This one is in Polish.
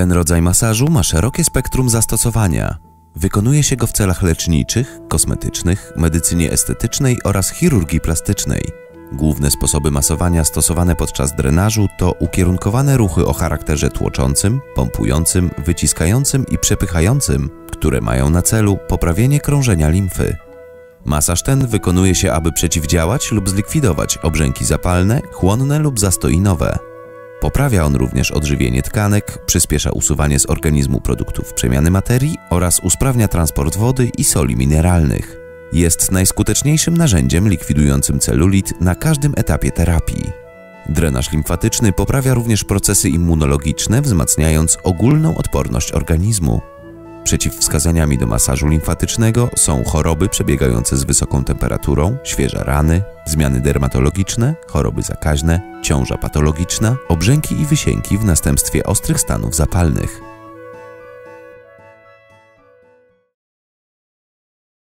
Ten rodzaj masażu ma szerokie spektrum zastosowania. Wykonuje się go w celach leczniczych, kosmetycznych, medycynie estetycznej oraz chirurgii plastycznej. Główne sposoby masowania stosowane podczas drenażu to ukierunkowane ruchy o charakterze tłoczącym, pompującym, wyciskającym i przepychającym, które mają na celu poprawienie krążenia limfy. Masaż ten wykonuje się, aby przeciwdziałać lub zlikwidować obrzęki zapalne, chłonne lub zastoinowe. Poprawia on również odżywienie tkanek, przyspiesza usuwanie z organizmu produktów przemiany materii oraz usprawnia transport wody i soli mineralnych. Jest najskuteczniejszym narzędziem likwidującym celulit na każdym etapie terapii. Drenaż limfatyczny poprawia również procesy immunologiczne, wzmacniając ogólną odporność organizmu. Przeciwwskazaniami do masażu limfatycznego są choroby przebiegające z wysoką temperaturą, świeże rany, zmiany dermatologiczne, choroby zakaźne, ciąża patologiczna, obrzęki i wysięki w następstwie ostrych stanów zapalnych.